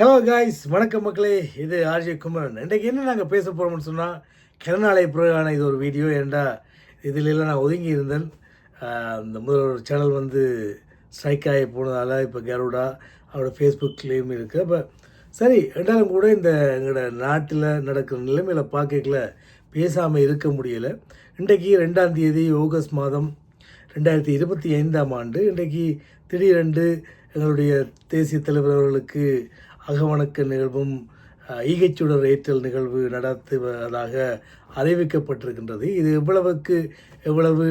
Hello guys வணக்கம் மக்களே. இது ஆர்ஜே குமரன். இன்றைக்கு என்ன நாங்கள் பேச போகிறோம்னு சொன்னால் கிரணாலய பிறகான இது ஒரு வீடியோ ஏண்டா இதிலெல்லாம் நான் ஒதுங்கி இருந்தேன். இந்த முதல் ஒரு சேனல் வந்து ஸ்ட்ரைக் ஆகி போனதால் இப்போ கருடா அவரோட ஃபேஸ்புக்லேயும் இருக்குது அப்போ சரி என்றாலும் கூட இந்த எங்களோட நாட்டில் நடக்கிற நிலைமையில் பார்க்கல பேசாமல் இருக்க முடியலை. இன்றைக்கு ரெண்டாம் தேதி ஆகஸ்ட் மாதம் ரெண்டாயிரத்தி இருபத்தி ஐந்தாம் ஆண்டு. இன்றைக்கு திடீரென்று எங்களுடைய தேசிய தலைவர் அவர்களுக்கு அகவணக்க நிகழ்வும் ஈகைச்சுடர் ஏற்றல் நிகழ்வு நடத்துவதாக அறிவிக்கப்பட்டிருக்கின்றது. இது எவ்வளவுக்கு எவ்வளவு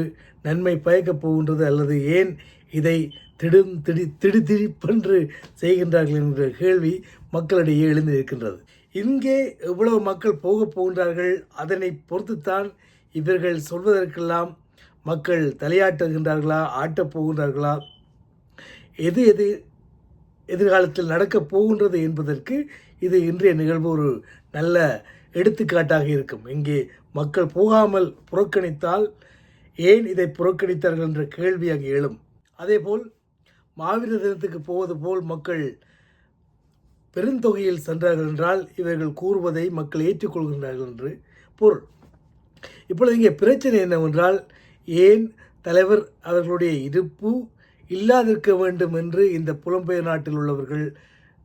நன்மை பயக்கப் போகின்றது அல்லது ஏன் இதை திடும் திடி திடு திடிப்பென்று செய்கின்றார்கள் என்ற கேள்வி மக்களிடையே எழுந்து இருக்கின்றது இங்கே எவ்வளவு மக்கள் போகப் போகின்றார்கள் அதனை பொறுத்துத்தான் இவர்கள் சொல்வதற்கெல்லாம் மக்கள் தலையாட்டுகின்றார்களா ஆட்டப் போகின்றார்களா எது எது எதிர்காலத்தில் நடக்கப் போகின்றது என்பதற்கு இது இன்றைய நிகழ்வு ஒரு நல்ல எடுத்துக்காட்டாக இருக்கும். இங்கே மக்கள் போகாமல் புறக்கணித்தால் ஏன் இதை புறக்கணித்தார்கள் என்ற கேள்வி அங்கு எழும். அதேபோல் மாவீர தினத்துக்கு போவது போல் மக்கள் பெருந்தொகையில் சென்றார்கள் என்றால் இவர்கள் கூறுவதை மக்கள் ஏற்றுக்கொள்கின்றார்கள் என்று பொருள். இப்பொழுது இங்கே பிரச்சனை என்னவென்றால் ஏன் தலைவர் அவர்களுடைய இருப்பு இல்லாதிருக்க வேண்டும் என்று இந்த புலம்பெயர் நாட்டில் உள்ளவர்கள்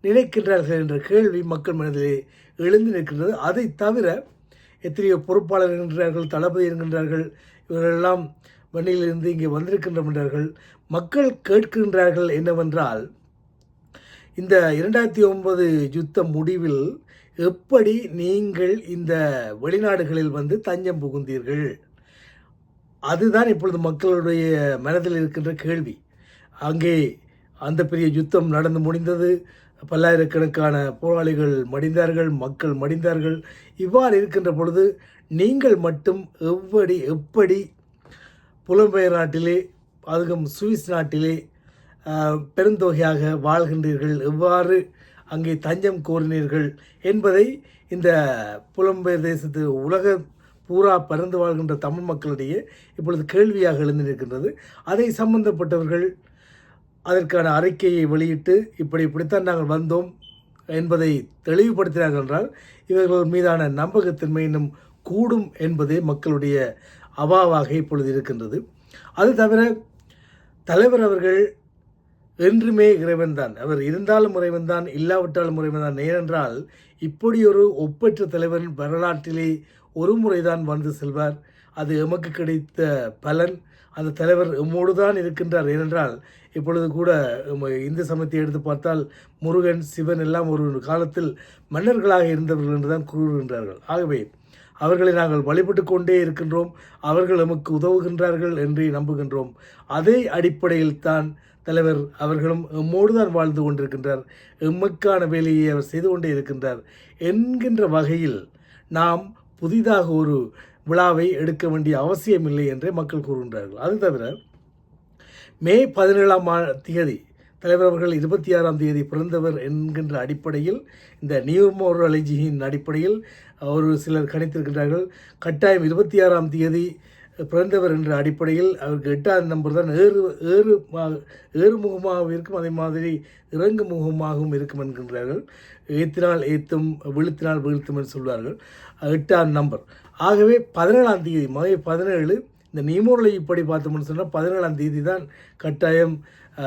நினைக்கின்றார்கள் என்ற கேள்வி மக்கள் மனதிலே எழுந்து நிற்கின்றது. அதை தவிர எத்தனையோ பொறுப்பாளர் இருக்கின்றார்கள் தளபதி என்கின்றார்கள் இவர்களெல்லாம் வண்டியிலிருந்து இங்கே வந்திருக்கின்றனர் மக்கள் கேட்கின்றார்கள் என்னவென்றால் இந்த இரண்டாயிரத்தி ஒன்பது யுத்த முடிவில் எப்படி நீங்கள் இந்த வெளிநாடுகளில் வந்து தஞ்சம் புகுந்தீர்கள்? அதுதான் இப்பொழுது மக்களுடைய மனதில் இருக்கின்ற கேள்வி. அங்கே அந்த பெரிய யுத்தம் நடந்து முடிந்தது. பல்லாயிரக்கணக்கான போராளிகள் மடிந்தார்கள் மக்கள் மடிந்தார்கள். இவ்வாறு இருக்கின்ற பொழுது நீங்கள் மட்டும் எவ்வடி எப்படி புலம்பெயர் நாட்டிலே அதுவும் சுவிஸ் நாட்டிலே பெருந்தொகையாக வாழ்கின்றீர்கள்? எவ்வாறு அங்கே தஞ்சம் கோரினீர்கள்? என்பதை இந்த புலம்பெயர் தேசத்து உலக பூரா பறந்து வாழ்கின்ற தமிழ் மக்களிடையே இப்பொழுது கேள்வியாக எழுந்து நிற்கின்றது அதை சம்பந்தப்பட்டவர்கள் அதற்கான அறிக்கையை வெளியிட்டு இப்படி இப்படித்தான் நாங்கள் வந்தோம் என்பதை தெளிவுபடுத்தினார்கள் என்றால் இவர்கள் மீதான நம்பகத்தன்மை இன்னும் கூடும் என்பதே மக்களுடைய அவாவாக இப்பொழுது இருக்கின்றது. அது தவிர தலைவர் அவர்கள் என்றுமே இறைவன்தான் அவர் இருந்தாலும் இறைவன்தான் இல்லாவிட்டாலும் இறைவன்தான் ஏனென்றால் இப்படி ஒரு ஒப்பற்ற தலைவன் வரலாற்றிலே ஒரு முறைதான் வந்து செல்வார். அது எமக்கு கிடைத்த பலன். அந்த தலைவர் எம்மோடு தான் இருக்கின்றார். ஏனென்றால் இப்பொழுது கூட இந்து சமயத்தை எடுத்து பார்த்தால் முருகன் சிவன் எல்லாம் ஒரு காலத்தில் மன்னர்களாக இருந்தவர்கள் என்று தான் கூறுகின்றார்கள். ஆகவே அவர்களை நாங்கள் வழிபட்டு கொண்டே இருக்கின்றோம். அவர்கள் நமக்கு உதவுகின்றார்கள் என்று நம்புகின்றோம். அதே அடிப்படையில் தான் தலைவர் அவர்களும் எம்மோடு தான் வாழ்ந்து கொண்டிருக்கின்றார். எம்முக்கான வேலையை அவர் செய்து கொண்டே இருக்கின்றார். என்கின்ற வகையில் நாம் புதிதாக ஒரு விழாவை எடுக்க வேண்டிய அவசியமில்லை என்றே மக்கள் கூறுகின்றார்கள். அது தவிர மே பதினேழாம் தேதி தலைவர் அவர்கள் இருபத்தி ஆறாம் தேதி பிறந்தவர் என்கின்ற அடிப்படையில் இந்த நியூமோரலஜியின் அடிப்படையில் ஒரு சிலர் கணித்திருக்கின்றார்கள். கட்டாயம் இருபத்தி ஆறாம் தேதி பிறந்தவர் என்ற அடிப்படையில் அவருக்கு எட்டாவது நம்பர் தான் ஏறு ஏறு ஏறுமுகமாகவும் இருக்கும் அதே மாதிரி இறங்கு முகமாகவும் இருக்கும் என்கின்றார்கள். ஏத்தினால் ஏத்தும் வீழ்த்தினால் வீழ்த்தும் என்று சொல்வார்கள். எட்டாம் நம்பர். ஆகவே பதினேழாம் தேதி மே பதினேழு இந்த நியமோரலை இப்படி பார்த்தோம்னு சொன்னால் பதினேழாம் தேதி தான் கட்டாயம்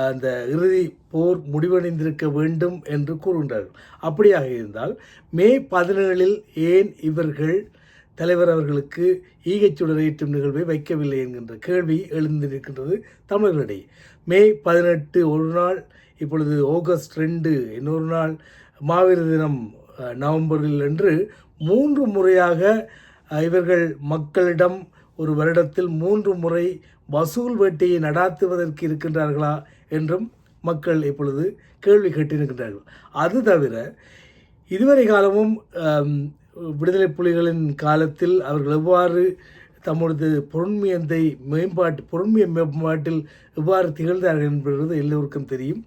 அந்த இறுதி போர் முடிவடைந்திருக்க வேண்டும் என்று கூறுகின்றார்கள். அப்படியாக இருந்தால் மே பதினேழில் ஏன் இவர்கள் தலைவர் அவர்களுக்கு ஈகைச்சுடரேற்றும் நிகழ்வை வைக்கவில்லை என்கின்ற கேள்வி எழுந்திருக்கின்றது தமிழர்களிடையே. மே பதினெட்டு ஒரு நாள் இப்பொழுது ஆகஸ்ட் ரெண்டு இன்னொரு நாள் மாவீர தினம் நவம்பரில் என்று மூன்று முறையாக இவர்கள் மக்களிடம் ஒரு வருடத்தில் மூன்று முறை வசூல் வேட்டையை நடாத்துவதற்கு இருக்கின்றார்களா என்றும் மக்கள் இப்பொழுது கேள்வி கேட்டிருக்கின்றார்கள். அது தவிர இதுவரை காலமும் விடுதலை புலிகளின் காலத்தில் அவர்கள் எவ்வாறு தமது பொருண்மையத்தை மேம்பாட்டு பொருண்மைய மேம்பாட்டில் எவ்வாறு திகழ்ந்தார்கள் என்பது எல்லோருக்கும் தெரியும்.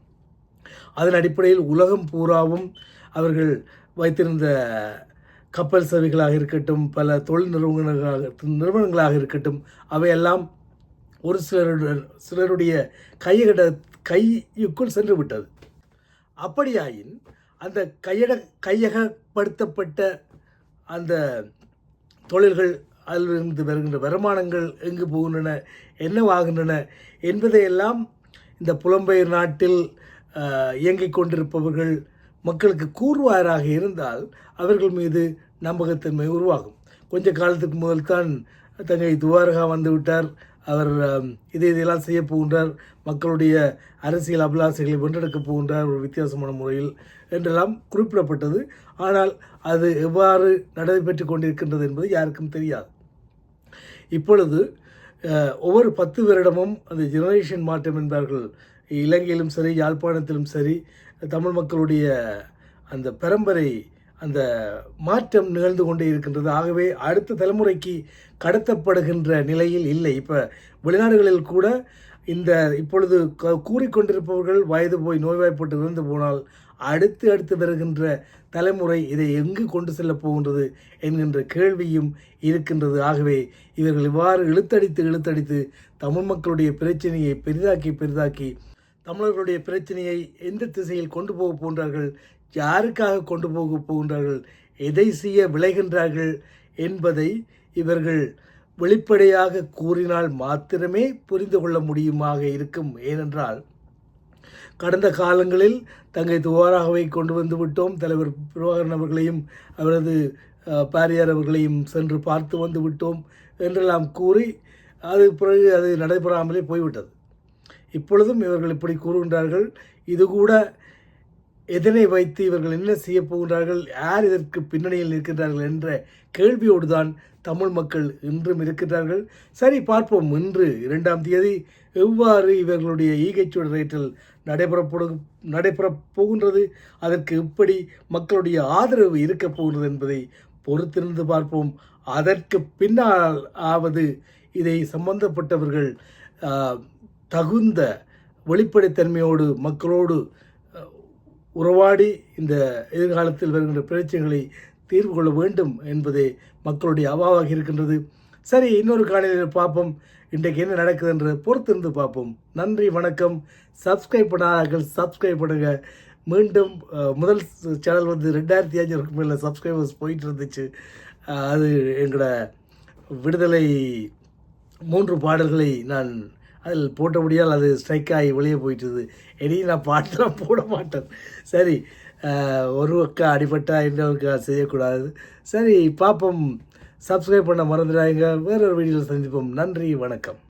அதன் அடிப்படையில் உலகம் பூராவும் அவர்கள் வைத்திருந்த கப்பல் சேவைகளாக இருக்கட்டும் பல தொழில் நிறுவனங்களாக நிறுவனங்களாக இருக்கட்டும் அவையெல்லாம் ஒரு சிலருடன் சிலருடைய கையகட கையுக்குள் சென்று விட்டது. அப்படியாயின் அந்த கையக கையகப்படுத்தப்பட்ட அந்த தொழில்கள் அதிலிருந்து வருகின்ற வருமானங்கள் எங்கு போகின்றன என்னவாகின்றன என்பதையெல்லாம் இந்த புலம்பெயர் நாட்டில் இயங்கிக் கொண்டிருப்பவர்கள் மக்களுக்கு கூறுவாராக இருந்தால் அவர்கள் மீது நம்பகத்தன்மை உருவாகும். கொஞ்ச காலத்துக்கு முதல் தான் தங்கை துவாரகா வந்து விட்டார். அவர் இதை இதையெல்லாம் செய்ய போகின்றார். மக்களுடைய அரசியல் அபிலாசைகளை வென்றெடுக்க போகின்றார் ஒரு வித்தியாசமான முறையில் என்றெல்லாம் குறிப்பிடப்பட்டது. ஆனால் அது எவ்வாறு நடைபெற்று கொண்டிருக்கின்றது என்பது யாருக்கும் தெரியாது. இப்பொழுது ஒவ்வொரு பத்து வருடமும் அந்த ஜெனரேஷன் மாற்றம் என்பார்கள். இலங்கையிலும் சரி யாழ்ப்பாணத்திலும் சரி தமிழ் மக்களுடைய அந்த பரம்பரை அந்த மாற்றம் நிகழ்ந்து கொண்டே இருக்கின்றது. ஆகவே அடுத்த தலைமுறைக்கு கடத்தப்படுகின்ற நிலையில் இல்லை. இப்போ வெளிநாடுகளில் கூட இந்த இப்பொழுது க- கூறிக்கொண்டிருப்பவர்கள் வயது போய் நோய்வாய்ப்பட்டு இறந்து போனால் அடுத்து அடுத்து வருகின்ற தலைமுறை இதை எங்கு கொண்டு செல்லப் போகின்றது என்கின்ற கேள்வியும் இருக்கின்றது. ஆகவே இவர்கள் இவ்வாறு இழுத்தடித்து இழுத்தடித்து தமிழ் மக்களுடைய பிரச்சனையை பெரிதாக்கி பெரிதாக்கி தமிழர்களுடைய பிரச்சனையை எந்த திசையில் கொண்டு போக போகின்றார்கள்? யாருக்காக கொண்டு போக போகின்றார்கள்? எதை செய்ய விளைகின்றார்கள் என்பதை இவர்கள் வெளிப்படையாக கூறினால் மாத்திரமே புரிந்து கொள்ள முடியுமாக இருக்கும். ஏனென்றால் கடந்த காலங்களில் தங்கை துவாராகவை கொண்டு வந்து விட்டோம். தலைவர் பிரபாகரன் அவர்களையும் அவரது பாரியார் அவர்களையும் சென்று பார்த்து வந்து விட்டோம் என்றெல்லாம் கூறி அது பிறகு அது நடைபெறாமலே போய்விட்டது. இப்பொழுதும் இவர்கள் இப்படி கூறுகின்றார்கள் இது கூட எதனை வைத்து இவர்கள் என்ன செய்ய போகின்றார்கள் யார் இதற்கு பின்னணியில் இருக்கின்றார்கள் என்ற கேள்வியோடு தான் தமிழ் மக்கள் இன்றும் இருக்கின்றார்கள். சரி பார்ப்போம். இன்று இரண்டாம் தேதி எவ்வாறு இவர்களுடைய ஈகைச்சுவடு ரேட்டில் நடைபெறப்படு நடைபெறப் போகின்றது அதற்கு எப்படி மக்களுடைய ஆதரவு இருக்கப் போகின்றது என்பதை பொறுத்திருந்து பார்ப்போம். அதற்கு பின்னால் ஆவது இதை சம்பந்தப்பட்டவர்கள் தகுந்த வெளிப்படைத்தன்மையோடு மக்களோடு உறவாடி இந்த எதிர்காலத்தில் வருகின்ற பிரச்சனைகளை தீர்வு கொள்ள வேண்டும் என்பதே மக்களுடைய அவாவாக இருக்கின்றது. சரி இன்னொரு காலையில் பார்ப்போம். இன்றைக்கு என்ன நடக்குது என்று பொறுத்திருந்து பார்ப்போம். நன்றி வணக்கம். சப்ஸ்கிரைப் பண்ணாதார்கள் சப்ஸ்கிரைப் பண்ணுங்க. மீண்டும் முதல் சேனல் வந்து ரெண்டாயிரத்தி அஞ்சூறுக்கு மேலே சப்ஸ்கிரைபர்ஸ் போயிட்டு இருந்துச்சு அது எங்களோட விடுதலை மூன்று பாடல்களை நான் அதில் போட்டபடியால் அது ஸ்ட்ரைக் ஆகி வெளியே போயிட்டுது. இனி நான் பாட்டெல்லாம் போட மாட்டேன். சரி ஒரு பக்கம் அடிபட்டா இன்னொருக்கா செய்யக்கூடாது. சரி பார்ப்போம். சப்ஸ்கிரைப் பண்ண மறந்துடாங்க வேறொரு வீடியோவில் சந்திப்போம். நன்றி வணக்கம்.